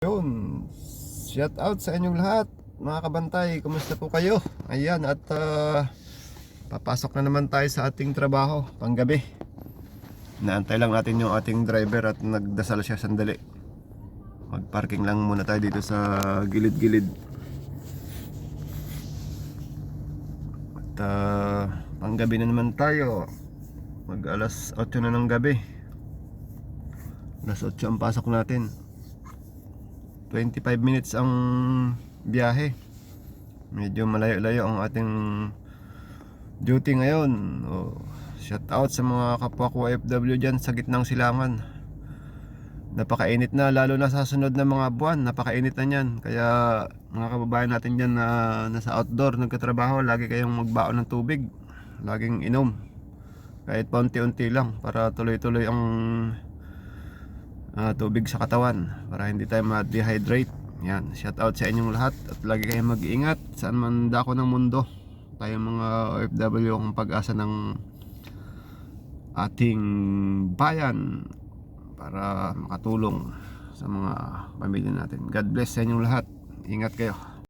Yun, shout out sa inyong lahat mga kabantay, kumusta po kayo? Ayan at ah, papasok na naman tayo sa ating trabaho panggabi. Naantay lang natin yung ating driver at nagdasal siya sandali. Magparking lang muna tayo dito sa gilid-gilid. At ah, panggabi na naman tayo. Mag alas 8 na ng gabi. Alas 8 ang pasok natin 25 minutes ang biyahe. Medyo malayo-layo ang ating duty ngayon. Oh, shout out sa mga kapwa ko OFW dyan sa gitnang silangan. Napakainit na lalo na sa sunod na mga buwan. Napakainit na niyan. Kaya mga kababayan natin dyan na nasa outdoor nagkatrabaho, lagi kayong magbaon ng tubig. Laging inom. Kahit paunti-unti lang para tuloy-tuloy ang ah, tubig sa katawan para hindi tayo ma-dehydrate. Yan, shout out sa inyong lahat at lagi kayong mag-iingat saan man dako ng mundo. Tayo mga OFW ang pag-asa ng ating bayan para makatulong sa mga pamilya natin. God bless sa inyong lahat. Ingat kayo.